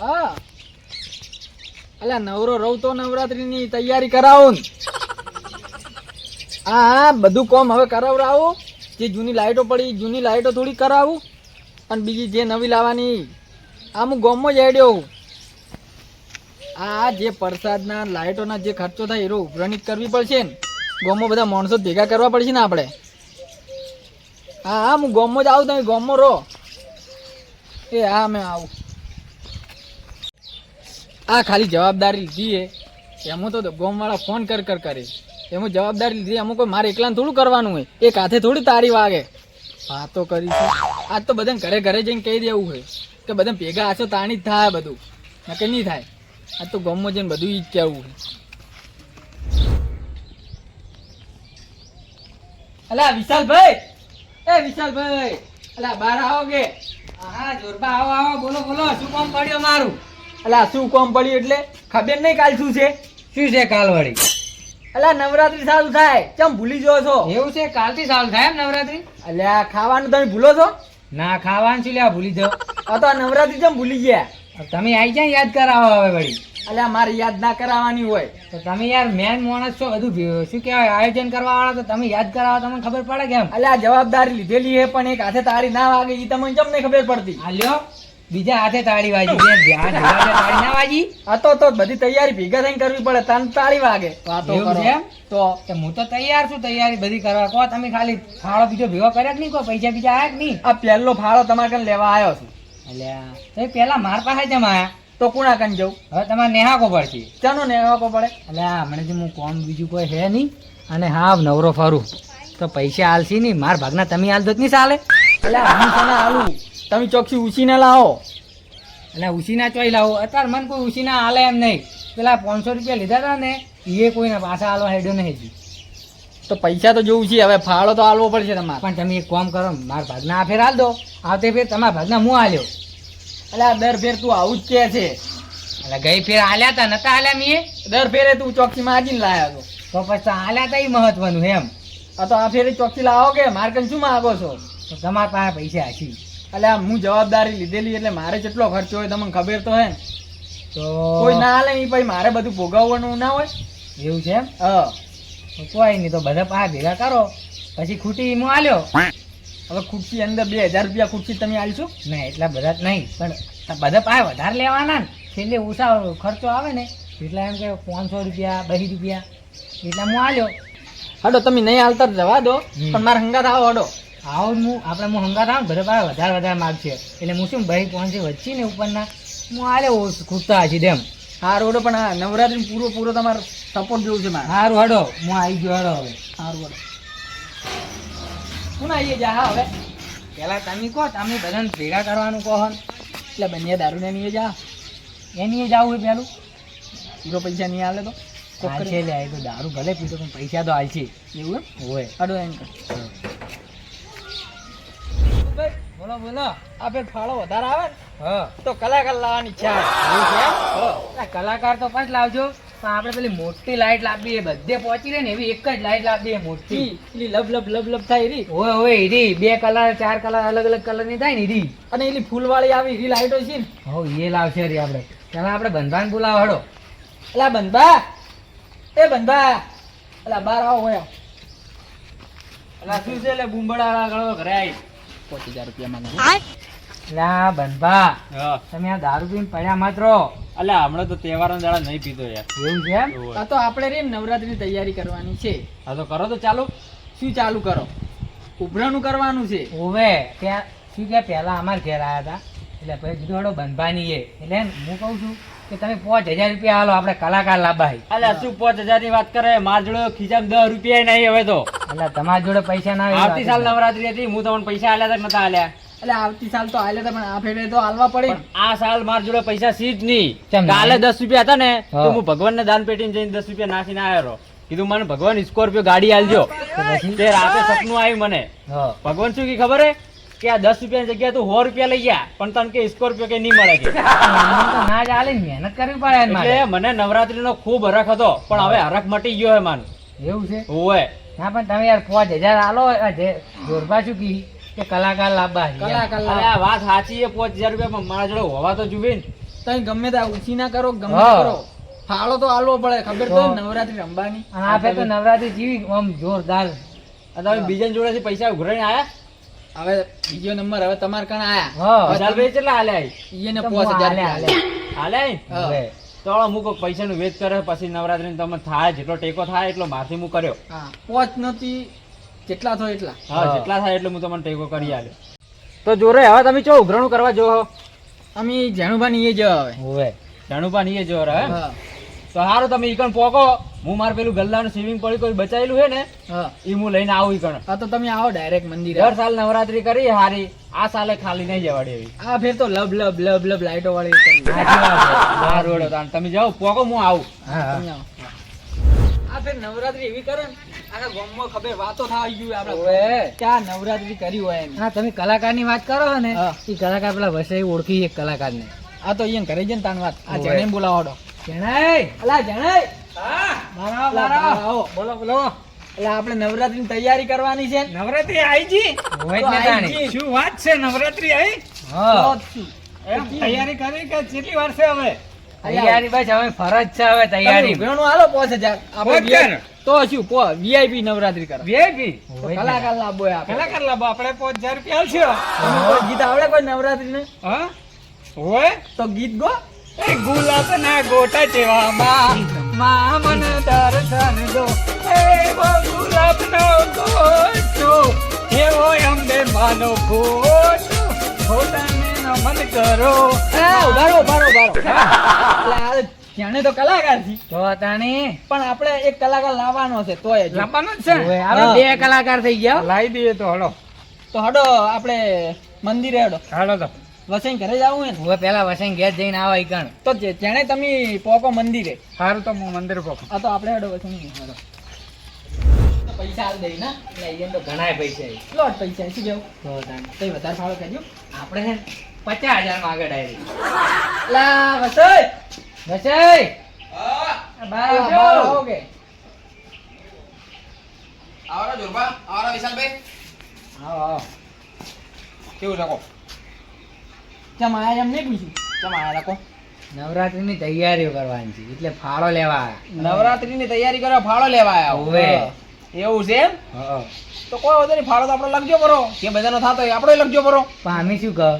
હા. અલા, નવરો રહું તો નવરાત્રીની તૈયારી કરાવું. હા હા, બધું કોમ હવે કરાવડાવું જે જૂની લાઈટો પડી, જૂની લાઇટો થોડી કરાવું. અને બીજી જે નવી લાવવાની આ હું ગોમમાં જ હેડ્યો. આ જે પ્રસાદના લાઇટોના જે ખર્ચો થાય, એનો ઉઘરાણી કરવી પડશે ને. ગોમમાં બધા માણસો ભેગા કરવા પડશે ને આપણે. હા હા, હું ગોમમાં જ આવું, તમે ગોમમાં રહો. એ, હા, મેં આવું. આ ખાલી જવાબદારી લીધી એમાં તો ગોમવાળા ફોન કર કર કરે એમાં જવાબદારી લીધી એમાં કોઈ મારે એકલાને થોડું કરવાનું હોય. એક હાથે થોડી તારી વાગે. વાતો કરી આજ તો બધાને ઘરે ઘરે જઈને કહી દેવું હોય કે બધા ભેગા આછો તાણી જ થાય બધું. નકે નહીં થાય. આજ તો ગમમાં જઈને બધું ઈ જ કહેવું હોય. અલા, વિશાલભાઈ! એ વિશાલભાઈ! અલા બહાર આવો કે? હા જોરબા આવો આવો, બોલો બોલો, શું કામ પડ્યો મારું? અલા શું કોમ પડ્યું એટલે? ખબર નહીં કાલ શું છે? શું છે કાલ વળી અલા નવરાત્રી સારું થાય. ચમ ભૂલી જો છો? એવું છે? કાલથી સારું થાય એમ નવરાત્રી? અલ્યા ખાવાનું તમે ભૂલો છો? ના ખાવાનું શું લ્યા ભૂલી જાઓ. આ તો નવરાત્રી ચમ ભૂલી ગયા? તમે આવી જાય યાદ કરાવો હવે વળી? અલ્યા મારે યાદ ના કરાવવાની હોય. તો તમે યાર મેન માણસ છો બધું શું કહેવાય આયોજન કરવા વાળા તો તમે યાદ કરાવો તમને ખબર પડે કેમ? અલ્યા જવાબદારી લીધેલી છે પણ એક હાથે તારી ના વાગે એ તમને કેમ નહીં ખબર પડતી? આ લ્યો બીજા હાથે તાળી વાજી બેન ધ્યાન હાથે તાળી ના વાજી. આ તો તો બધી તૈયારી ભેગા થઈને કરવી પડે તન તાળી વાગે. વાતો કરો. એમ? તો કે હું તો તૈયાર છું તૈયારી બધી કરવા. કો તમે ખાલી ફાળો બીજો ભેગો કર્યા કે નહીં? કો પૈસા બીજા આયા કે નહીં? આ પહેલો ફાળો તમારે કને લેવા આવ્યો છું. અલ્યા તો પેલા માર પાસે જમ આયા. તો કોણા કન જવું? હવે તમારે નેહાકો પડશે. ચાનો ને આવવો પડે અલ્યા જે હું કોણ બીજું કોઈ હે નહીં. અને હા નવરો ફરું. તો પૈસા આલશી નહીં. માર ભાગના તમે આલ દો તો નહીં ચાલે એટલે હું તને આલું? તમે ચોકસી ઉછીને લાવો. એટલે ઉછીના ચોઈ લાવો. અત્યારે મને કોઈ ઉછીના હાલે એમ નહીં. પેલા પાંચસો રૂપિયા લીધા હતા ને એ કોઈને પાછા હાલવા હેડ્યો નહીં હજી. તો પૈસા તો જોવું છે હવે ફાળો તો હાલવો પડશે તમારે. પણ તમે એક કામ કરો મારા ભાગના આ ફેર હાલ દો આવતે ફેર તમારા ભાગના હું હાલ્યો આ દર ફેર તું આવું જ કે છે. એટલે ગઈ ફેર હાલ્યા હતા નતા હાલ્યા મેં દર ફેરે તું ચોકસી માજીને લાયા હતો તો પછી હાલ્યા હતા એ મહત્વનું એમ. આ તો આ ફેરે ચોકસી લાવો કે? મારે કને શું માગો છો? તો તમારા પાસે પૈસા હશી. એટલે આમ હું જવાબદારી લીધેલી એટલે મારે જેટલો ખર્ચો હોય તમને ખબર તો હે. ને તો કોઈ ના હાલે ઈ પછી મારે બધું ભોગવવાનું ના હોય. એવું છે એમ? હા. કોઈ નહીં તો બધા પાસે ભેગા કરો. પછી ખૂટી હું આલ્યો. હવે ખુરશી અંદર બે હજાર રૂપિયા ખુરશી તમે આલશો? ના એટલા બધા જ નહીં પણ બધા પાસે વધારે લેવાના ને. છેલ્લે ઓછા ખર્ચો આવે ને એટલા એમ કે પાંચસો રૂપિયા બહી રૂપિયા એટલા હું આલ્યો. હડો તમે નહીં હાલતા જવા દો. પણ મારે હંગાત આવો હડો. આવો હું આપણે હું હંગાર આવું ઘરે પાસે વધારે વધારે માગશે એટલે હું શું ભાઈ પાંચસો વચ્ચે ને ઉપરના હું આલે ખૂટતા હશે તેમ. હા હડો પણ આ નવરાત્રી પૂરો પૂરો તમારો સપોર્ટ જોવું છે મારે. સારું હડો હું આવી ગયો હડો હવે. સારું હડો હું આવીએ જા હા હવે. પહેલાં તમે કહો તમે બધાને ભેગા કરવાનું કહો ને. એટલે બંને દારૂ ને નહીં જા એની જવું હોય પેલું? પૂરો પૈસા નહીં આવે તો. કોક લે. એ તો દારૂ ભલે પીતો પણ પૈસા તો હાલશે એવું એમ? હોય. હડો એમ કર. બોલો બોલો. આ ફેર ફાળો વધારે આવે ને હા. તો કલાકાર લાવવાની ઈચ્છા કલાકાર તો પાંચ લાવજો પણ આપણે પેલી મોટી લાઈટ લાવી એ બધે પહોંચી રહે ને એવી એક જ લાઈટ લાવવી મોટી. ઈ પેલી લબ લબ લબ લબ થાય રી ઓય ઓય હીરી બે કલર ચાર કલર અલગ અલગ કલરની થાય ને હીરી અને એલી ફૂલવાળી આવી રી લાઈટો છે ને. હો એ લાવશે રી આપણે. ચાલો આપણે બંધાન બોલાવો હડો. એલા બંધા એ બંધા એલા બાર આવો હોય એલા શું છે એટલે બુંબડા ગળો ઘરે આવી પચીસ હજાર રૂપિયા લા બંધા તમે આ દારૂ પીને પડ્યા મત રહો હમણાં તો તહેવારના દાડા નહીં પીતો યાર. એવું છે એમ? આ તો આપણે રે નવરાત્રીની તૈયારી કરવાની છે. હા તો કરો તો ચાલુ. શું ચાલુ કરો? ઉભરાનું કરવાનું છે. ઓવે ત્યાં શું કે પેલા અમાર ઘેર આવ્યા હતા. એટલે પછી કીધું હડો બંધવાની એટલે હું કહું છું કે તમે પાંચ હજાર રૂપિયા હાલો આપણે કલાકાર લાભાઈ અલ્યા શું પાંચ હજારની વાત કરે? માર જોડે ખીચામાં દસ રૂપિયા નહીં હવે તો. એટલે તમારા જોડે પૈસા ના આવતી સાલ નવરાત્રી હતી હું તમને પૈસા આલ્યા હતા નતા આલ્યા? એટલે આવતી સાલ તો આલે પણ આ ફેરે તો હાલવા પડે. આ સાલ માર જોડે પૈસા સી જ નહીં? કાલે દસ રૂપિયા હતા ને તો હા. ભગવાનને દાન પેટીને જઈને દસ રૂપિયા નાખીને આવ્યો કીધું મને ભગવાન સ્કોર્પિયો ગાડી આલજો? તે રાતે સપનું આવ્યું મને. ભગવાન શું કી ખબર હે? કે આ દસ રૂપિયાની જગ્યાએ તું સો રૂપિયા લઈ ગયા પણ તને કે સ્કોર્પિયો કે નહીં મળે કે ના ચાલે મહેનત કરવી પડે એટલે મને નવરાત્રીનો ખૂબ હરખ હતો પણ હવે હરખ મટી ગયો હે માન એવું છે ઓવે ના પણ તમે યાર પાંચ હજાર આલો જોરબા શું કી કે કલાકાર લાવવા કલાકાર અરે આ વાત સાચી છે પાંચ હજાર રૂપિયા પણ મારા જોડે હોવા તો જુએ ને તમે ગમે ત્યાં ઉછી ના કરો ગમે કરો ફાળો તો આલવો પડે ખબર તો. નવરાત્રી રમવાની અને તો નવરાત્રી જીવી આમ જોરદાર અને તમે બીજા જોડેથી પૈસા ઉઘરાઈને આયા હવે બીજો નંબર હવે તમારે કણ આયા? હા. હજાર કેટલા હાલ્યા ઈને પાંચ હજાર હાલે, હાલે. હાલ્યા તો મૂકો પૈસા નું વેચ કરે પછી નવરાત્રી તમે થાય જેટલો ટેકો થાય એટલો મારથી હું કર્યો. હા. પાંચ નથી જેટલા થયો એટલા. હા. જેટલા થાય એટલે હું તમને ટેકો કરી આલ્યો. તો જોરે હવે તમે ચો ઉઘરાણું કરવા જો અમે જાણુભાઈ એ જો હવે. હવે. જાણુપા નહીં જો હવે હા. તો સારું તમે ઈકણ પોકો. હું માર પેલું ગલ્લાનું સ્વિમિંગ પડી કોઈ બચાયેલું છે ને એ હું લઈને આવું ઈકણ. હા તો તમે આવો ડાયરેક્ટ મંદિર. દર સાલ નવરાત્રી કરી હારી. આ સાલે ખાલી નહીં જવાડી એવી. આ ફેર તો લબ લબ લબ લબ લાઈટો વાળી તમે જાઓ પોકો હું આવું. આ ફેર નવરાત્રી એવી કરે ને આખા ખબર વાતો થાય ગયું આપણે ક્યાં નવરાત્રી કરી હોય એમ. હા તમે કલાકારની વાત કરો ને એ કલાકાર પેલા વસે ઓળખી એક કલાકારને. આ તો અહીંયા ઘરે જઈને તાન વાત. આ જેને જણે બોલાવાડો જણાય. અલા જણે મારો અલા, બહાર આવો. બોલો બોલો એટલે આપણે નવરાત્રીની તૈયારી કરવાની છે નવરાત્રી આવી જી. હોય ને. શું વાત છે નવરાત્રી આવી હા. તૈયારી કરી કે કેટલી વાર છે હવે? તૈયારી બસ હવે ફરજ છે હવે તૈયારી. ઘણું હાલો પાંચ હજાર. આપણે તો શું પો વીઆઈપી નવરાત્રી કરો. વીઆઈપી. કલાકાર લાભો કલાકાર લાભો આપણે પાંચ હજાર રૂપિયા આવશે ગીત આવડે કોઈ નવરાત્રી ને હા? હોય તો ગીત ગો. એ ગુલાબ ના ગોટા જેવા માં મને દર્શન દો. એવો ગુલાબ નો ગોટો એવો અંબે માનો ગોટો. ખોટાને નમન કરો. ઉભારો ઉભારો ઉભારો. જાણે તો કલાકાર છે. તો તાણી. પણ આપણે એક કલાકાર લાવવાનો છે તોય લાવવાનો જ છે? આપણે બે કલાકાર થઈ ગયા. લાવી દઈએ તો હડો તો હડો આપણે મંદિરે હડો હાલો તો. વસઈ ઘરે જવું ને? હવે પેલા વસઈ ઘેર જઈને આવા ઈકણ તો જેણે તમે પોકો મંદિરે? સારું તો હું મંદિર પોકો. આ તો આપણે હડો વસંગ પૈસા આલ દઈ ના. એટલે તો ઘણાય પૈસા લોટ પૈસા શું કેવું? તો વધારે ફાળો કરજો. આપણે છે પચાસ હજારમાં આગળ આવી લા વસઈ! વસઈ! બાર આવો. કે. આવરો જોરબા. આવરો વિશાલભાઈ. હા આવો. કેવું શકો ચમ આયા એમ નહીં પૂછ્યું? ચમાયા રાખો. નવરાત્રીની તૈયારીઓ કરવાની છે એટલે ફાળો લેવા આવ્યા. નવરાત્રીની તૈયારી કરવા ફાળો લેવા આવ્યા. એવું છે એમ? હા. તો કોઈ વધારે ફાળો તો આપણો લખજો બરો જે બધાનો થતો હોય આપણો લખજો બરો પણ અમે શું કહો?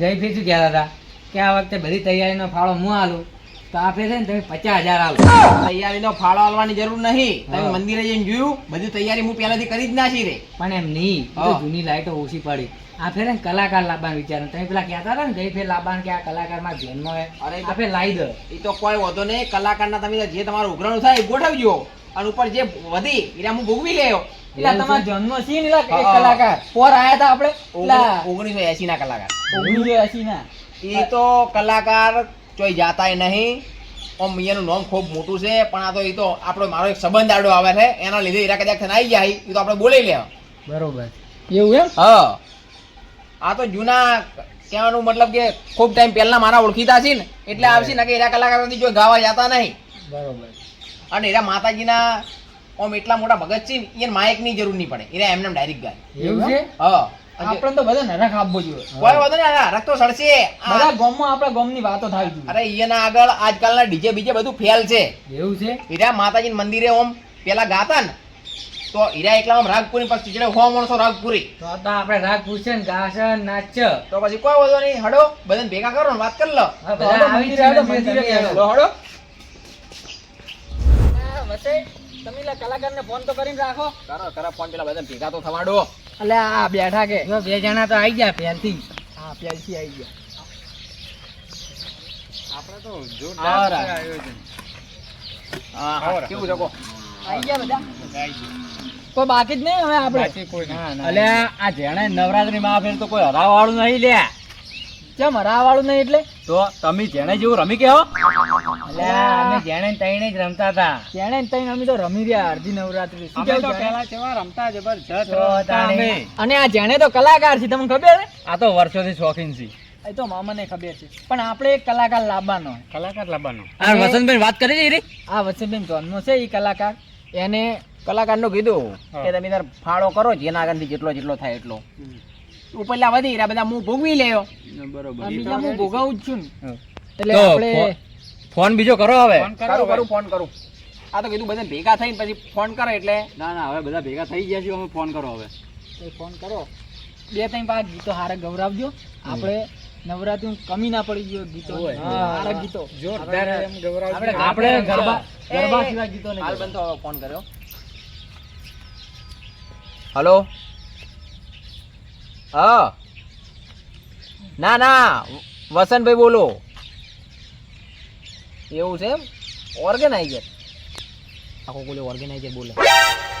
ગઈ ફી શું કહેતા હતા? કે આ વખતે બધી તૈયારીનો ફાળો હું આલું? તો આપે છે ને તમે પચાસ હજાર આલો. તૈયારીનો ફાળો આલવાની જરૂર નહીં. તમે મંદિરે જઈને જોયું બધી તૈયારી હું પહેલાથી કરી જ નાખી રે. પણ એમ નહીં. જૂની લાઈટો ઓછી પડી. આ ફેર ને કલાકાર લાવવાનું વિચાર. તમે પેલા કહેતા હતા ને ગઈ ફેર લાવવાનું કે આ કલાકારમાં ધ્યાનમાં હોય અરે આ ફેર લાવી દો. એ તો કોઈ વધો નહીં. કલાકારના તમે જે તમારું ઉઘરાણું થાય એ ગોઠવજો. અને ઉપર જે વધી એટલે હું ભોગવી લેયો. એટલે તમારો જન્મ છે ને. કલાકાર. પોર આયા હતા આપણે ઓગણીસો એસી ના કલાકાર. ઓગણીસો એસી ના. એ તો કલાકાર ચોઈ જાતાય નહીં. ઓમ મિયાનું નામ ખૂબ મોટું છે પણ આ તો એ તો આપણો મારો એક સંબંધ આડો આવે છે. એના લીધે હીરા કદાચ થઈને આવી જાય. એ તો આપણે બોલી લે બરોબર. એવું એમ? હા. આ તો જૂના કહેવાનું મતલબ કે ખૂબ ટાઈમ પહેલા મારા ઓળખીતા છે ને એટલે આવશે ને કે એરા કલાકારોથી જો ગાવા જતા નહીં. બરોબર. અને એરા માતાજીના ઓમ એટલા મોટા ભગત છે એને માયકની જરૂર નહીં પડે. એરા એમને ડાયરેક્ટ ગાય. એવું છે? હા. આપણે તો બધા નરક આપવો જોઈએ. કોઈ વાંધો નહીં આ તો સડશે. બધા ગામમાં આપણા ગામની વાતો થાય છે. અરે એના આગળ આજકાલના ડીજે બીજે બધું ફેલ છે. એવું છે? હીરા માતાજી મંદિરે ઓમ પેલા ગાતા ને તો હીરા એકલામાં રાગપુરી પછી ચીડે હો માણસો રાગપુરી. તો તો આપણે રાગ પૂછે ને ગાશે નાચ તો પછી કોઈ વાંધો નહીં. હડો બધાને ભેગા કરો ને વાત કરી લો. બધા આવી. હડો. તમે કલાકારને ફોન તો કરીને રાખો. કરો કરો ફોન પેલા બધા ભેગા તો થવાડો. એટલે આ બેઠા કે? જો બે જણા તો આવી ગયા પહેલથી. હા પહેલથી આવી ગયા. આપણે તો જો જોરદાર આયોજન. હા કેવું જકો આવી ગયા બધા? કોઈ બાકી જ નહીં હવે આપણે? બાકી કોઈ નહીં. ના ના. અલ્યા આ જેણે નવરાત્રી માં ફેર તો કોઈ હરાવાળું નહીં લ્યા ચમ હરાવાળું નહીં એટલે? તો તમે જેણે જેવું રમી કેવો અલ્યા, અમે જેણે તઈને જ રમતા હતા. જેણે તઈને અમે તો રમી રહ્યા અડધી નવરાત્રી. અમે તો પહેલા કેવા રમતા જબરજસ્ત હતા અમે. અને આ જેણે તો કલાકાર છે તમને ખબર છે? આ તો વર્ષોથી શોખીન છે. એ તો મામાને ખબર છે. પણ આપણે એક કલાકાર લાવવાનો કલાકાર લાવવાનો આ વસંતભાઈ વાત કરી છે રી આ વચ્ચેબેન જન્મ છે એ કલાકાર. એને કલાકારનું કીધું હા. કે તમે તાર ફાળો કરો જેના આગળથી જેટલો જેટલો થાય એટલો. તું પેલા વધી રહ્યા બધા હું ભોગવી લેયો બરોબર. બીજા હું ભોગવું જ છું એટલે આપણે ફોન બીજો કરો હવે. કરું કરું ફોન કરું. આ તો કીધું બધા ભેગા થઈને પછી ફોન કરો એટલે. ના ના હવે બધા ભેગા થઈ ગયા છે અમે ફોન કરો હવે. ફોન કરો. બે ત્રણ પાંચ ગીતો હારે ગૌરાવજો. આપણે નવરાત્રી કમી ના પડી ગયો ગીતો. હોય. હારા ગીતો. જોરદાર. એમ આપણે- આપણે ગરબા ગરબા સિવાય ગીતો નહીં હાલ બંધ ફોન કર્યો. હલો? હા. ના ના. વસંતભાઈ બોલો. એવું છે એમ? ઓર્ગેનાઇઝર આખો બોલે ઓર્ગેનાઇઝર બોલે.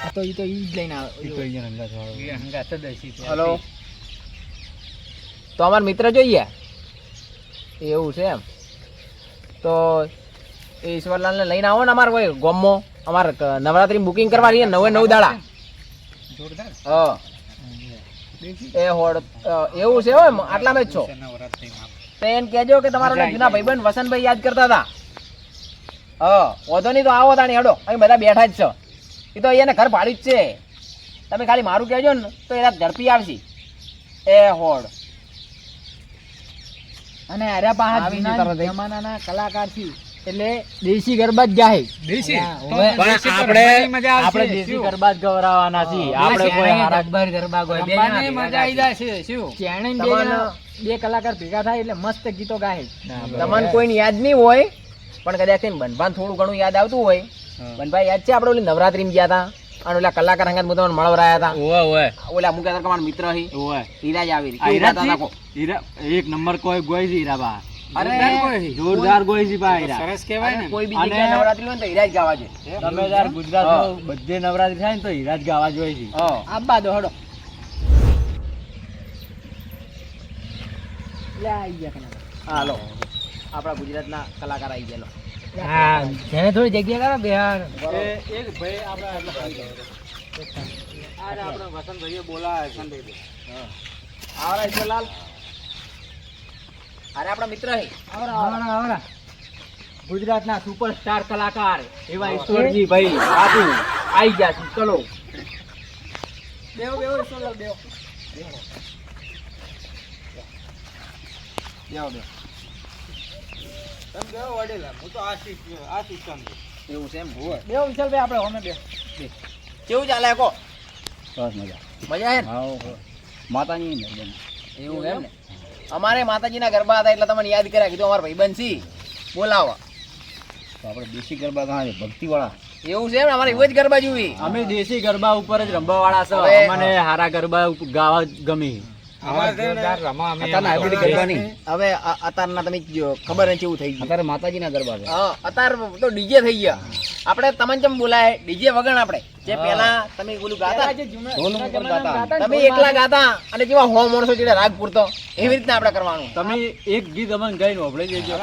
આ તો ઈ તો ઈ જ લઈને આવે. એ. હલો? તો અમારા મિત્ર જોઈએ. એવું છે એમ. તો એ ઈશ્વરલાલને લઈને આવો ને અમારે કોઈ ગોમમાં અમારે નવરાત્રી બુકિંગ કરવા લઈએ નવે નવ દાડા. જોરદાર? હા. એ હોડ એવું છે હોય આટલામાં જ છો. તો એને કહેજો કે તમારા જૂના ભાઈબંધ વસંતભાઈ યાદ કરતા હતા. હા વાંધો નહીં તો આવો તાણી હેડો. અહીં બધા બેઠા જ છો. એ તો એને ઘર ભાડ્યું જ છે. તમે ખાલી મારું કહેજો ને તો એના ઝડપી આવશે. એ હોડ. અને અરે જૂના જમાનાના કલાકાર છે. એટલે દેશી ગરબા જ જાય દેશી? હા, તો હવે પણ આપણે. આપણે દેશી ગરબા જ ગવરાવાના છીએ. આપણે કોઈ આપણે ગરબા કોઈ બે મજા આવી જાય છે શું? ચેણે બે બે કલાકાર ભેગા થાય એટલે મસ્ત ગીતો ગાય તમને કોઈને યાદ નહીં હોય પણ કદાચ એને બનભાન થોડું ઘણું યાદ આવતું હોય. બનભાઈ યાદ છે આપણે ઓલી નવરાત્રીમાં ગયા હતા? અને ઓલા કલાકાર હંગાત મુદ્દા મળવરાયા હતા? ઓવે ઓવે. ઓલા મુકા તાર મારા મિત્ર હી? ઓવે. હીરા જ આવી હીરા એક નંબર કોઈ ગોઈ હીરા હીરાબા. અરે જોરદાર કોઈ. જોરદાર ગોઈ છે બા હીરા સરસ કહેવાય ને. કોઈ બી જગ્યાએ નવરાત્રી હોય ને તો હીરા ગાવા છે તમે તાર ગુજરાતમાં બધે નવરાત્રી થાય ને તો હીરા ગાવા જોઈએ છે. આબા દો હડો. લે આઈ ગયા કલાકાર. હાલો આપણા ગુજરાતના કલાકાર આવી ગયેલો હા જેને થોડી જગ્યા કરો બિહાર. એક ભાઈ આપણે આપણે વસંતભાઈએ ઈશ્વરલાલ અરે આપણા મિત્ર હે. આવરા, આવરા. ગુજરાતના સુપરસ્ટાર કલાકાર એવા ઈશ્વરજી ભાઈ બાપુ આવી ગયા છે ચલો. બેહો, બેહો, ઈશ્વરલાલ, બેહો. એવું છે એમ? બેહો, વિશાલભાઈ, આપણે હોમે બે. કેવું ચાલે કો બસ મજા. મજા હે માતાની એવું એમ ને? અમારે માતાજીના ગરબા હતા એટલે તમને યાદ કર્યા કીધું અમારા ભાઈબંધ છી બોલાવો. આપણે દેશી ગરબા કહા છે ભક્તિ વાળા એવું છે અમારે એવું જ ગરબા જોવી. અમે દેશી ગરબા ઉપર જ રમવા વાળા છો અમને હારા ગરબા ગાવા ગમે. હવે અ- તમે ખબર નથી કેવું થઈ ગયું. અત્યારે માતાજીના ગરબા છે. હા તો ડીજે થઈ ગયા. આપણે તમને જેમ બોલાય? ડીજે વગર આપણે. જે પેલા તમે ગાતા. તમે એકલા ગાતા અને જેવા હો માણસો જેડા રાગ પૂરતો એવી રીતના આપણે કરવાનું. તમે એક ગીત અમને ગાઈને હોભળી દેજો.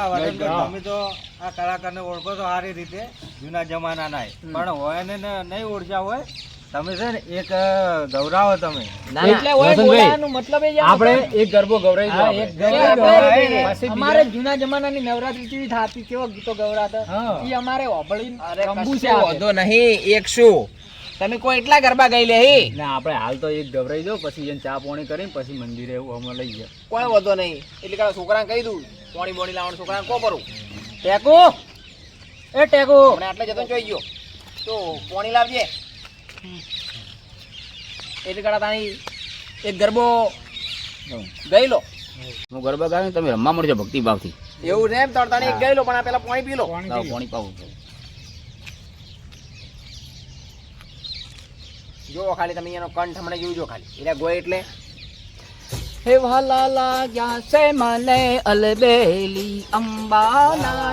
તમે તો આ કલાકારને ઓળખો તો સારી રીતે. જૂના જમાનાના પણ હોય ને ન- નહીં ઓળખ્યા હોય તમે છે ને એક ગૌરાવો તમે. એટલે મતલબ એ જ એમ આપણે એક ગરબો ગૌરાઈ દો એક અમારે જૂના જમાનાની નવરાત્રી કેવી થાતી કેવો ગીતો ગૌરાતા એ અમારે ઓબળી કંબુ છે વધો નહીં એક શું? તમે કોઈ એટલા ગરબા ગઈ લે ના આપણે હાલ તો એક ગવરાઈ દો પછી એને ચા પોણી કરીને પછી મંદિરે એવું અમે લઈ જાય કોઈ વધો નહીં. એટલે કાલે છોકરાને કહી દઉં પોણી બોણી લાવવાનું છોકરાને કો કરું ટેકો. એ ટેકો. મને આટલે જતો જોઈ ગયો. તો પોણી લાવજે. એટલે કાળા તાણી એક ગરબો ગયેલો હું ગરબા ગાયો તમે રમવા મળજો ભક્તિ ભાવથી એવું ને તો તાણી એક ગયેલો પણ આ પેલા પાણી પી લો. પાણી પાવું. જોવો ખાલી તમે એનો કંઠ હમણાં જોજો ખાલી. એટલે ગોય એટલે. હે વાલા લાગ્યા છે મને અલબેલી અંબાના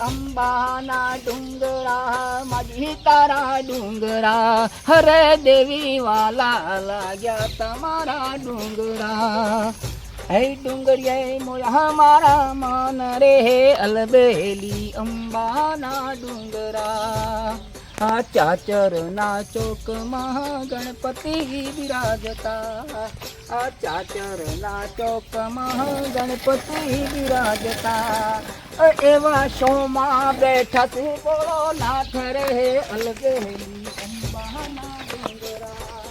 અંબાના ડુંગરા, માજી તારા ડુંગરા, હરે દેવી વાલા લાગ્યા તમારા ડુંગરા. હે ડુંગરીએ મોયા મારા માન રે, અલબેલી અંબાના ડુંગરા. આ ચાચરના ચોકમાં ગણપતિ બિરાજતા. આ ચાચરના ચોકમાં ગણપતિ બિરાજતા. એવા શોમાં બેઠા તું બોલો ના રે અલગે ડુંગરા.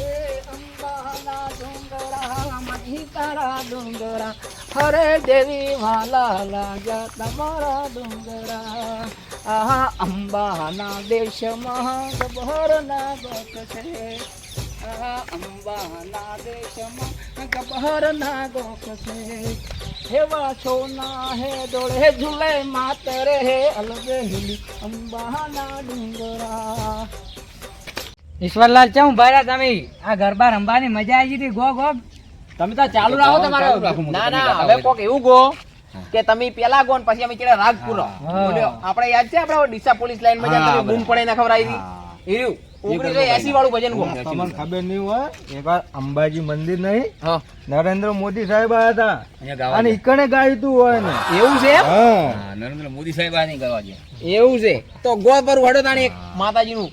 એ અંબાના ડુંગરા મધી તારા ડુંગરા. હરે દેવી વાલા લાગ્યા તમારા ડુંગરા. આહા અંબાના દેશમાં ગભરના ગોત છે. આહા અંબાના દેશમાં ગભરના ગોત છે. હેવા છોના હે ડોળે ઝુલે માતરે હે અલગે હિલી અંબાના ડુંગરા. ઈશ્વરલાલ ચમ ભાઈ તમે? આ ગરબા રમવાની મજા આવી હતી. Go go. તમે તો ચાલુ રાખો તમારો. ના ના હવે કોક એવું ગો. કે તમે પેલા ગો પછી અમે ચડે રાગ પૂરો આપણે યાદ છે આપણે ડીસા પોલીસ લાઈનમાં જતા બૂમ પડે ના ખબર આવી હીરું ઓગણીસો એસી વાળું ભજન ગો તમને ખબર નહીં હોય એકવાર અંબાજી મંદિર નહીં નરેન્દ્ર મોદી સાહેબ આવ્યા હતા. અને ઈકણે ગાયું તું હોય ને. એવું છે નરેન્દ્ર મોદી સાહેબ આ નહીં કરવા એવું છે. તો ગોળ પર વડો તાણી એક માતાજીનું.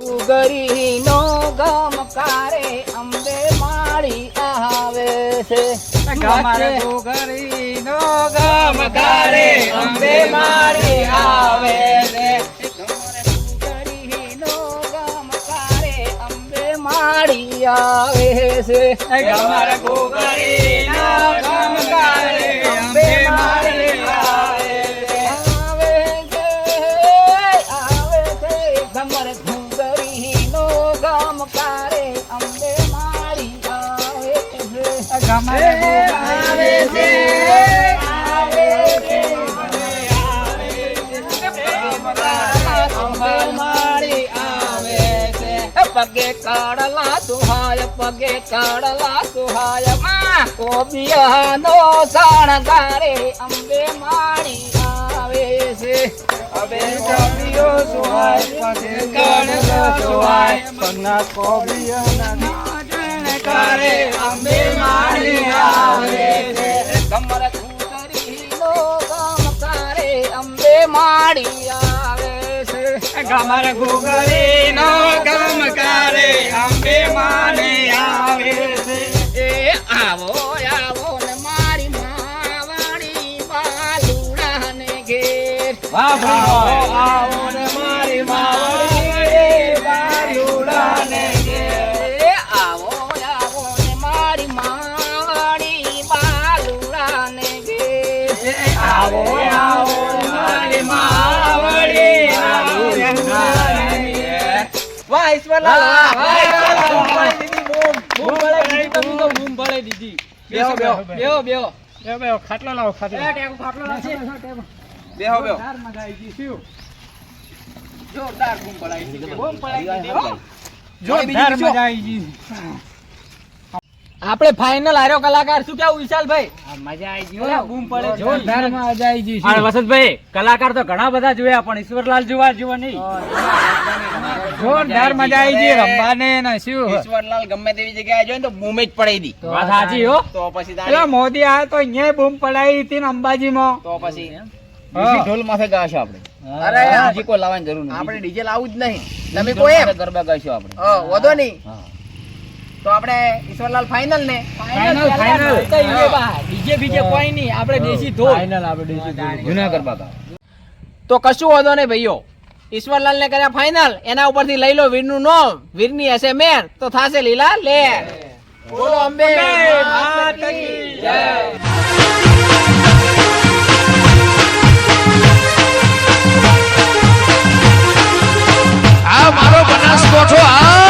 ગરીનો ગમકારે અંબે માળી આવે છે ગમારે ગોગરીનો ગમકારે અંબે મારી આવે છે ગરીનો ગમકારે અંબે માળી આવે છે ગમારે ગોગરીનો ગમકારે પગે કાળલા સુહાય પગે કાળલા સુહાયમાં શણગારે અંબે માણી આવે છે અબે કોબિયો સુહાય પગે કાળલો સુહાય પગના કોબિયાના કરે અંબે મારી આવે છે. કમર કામ ગમકારે અંબે માણી આવે છે. ગમર ગુગરીનો ગમકારે અંબે મારી આવે છે. એ આવો આવો ને મારી માવાણી બાલુડાને ઘેર. આવો આવો. વાહ. બેહો બેહો બેહો. બેહો બેહો, બેહો, ખાટલો લાવો બેહો બેહો. જોરદાર બૂમ પડાવી બૂમ પડાવી જોરદાર મજા આવી ગઈ. આપણે ફાઇનલ હાર્યો કલાકાર શું કેવું વિશાલભાઈ? મજા આવી ગઈ બૂમ પડે. જોરદાર મજા આવી ગઈ વસંતભાઈ કલાકાર તો ઘણા બધા જોયા પણ ઈશ્વરલાલ જોવા જોવા નહીં. જોરદાર મજા આવી ગઈ. રમવાને ને શું ઈશ્વરલાલ ગમે તેવી જગ્યાએ જોઈને તો બૂમ જ પડાઈ દી. વાત સાચી હો. તો પછી પેલા મોદી આવ્યો તો અહીંયા બૂમ પડાવી હતી ને અંબાજીમાં. તો પછી ઢોલ માથે ગાશો આપણે. અરે બીજી કોઈ લાવવાની જરૂર નથી. આપણે ડીજે લાવવું જ નહીં. તમે કોઈ એમ? ગરબા ગાશો આપણે. હા, વધો નહીં. તો આપણે ઈશ્વરલાલ ફાઇનલ ને? ફાઇનલ ફાઇનલ ડીજે બીજે કોઈ નહીં. આપણે દેશી ઢોલ. જૂના ગરબા તો કશું વાંધો નહીં ભાઈઓ. ઈશ્વરલાલ ને કર્યા ફાઇનલ એના ઉપરથી લઈ લો વીરનું નોમ. વીરની હશે મેર. તો થાશે લીલા લે. બોલો અંબે. જય. મારો બનાસકોઠો આ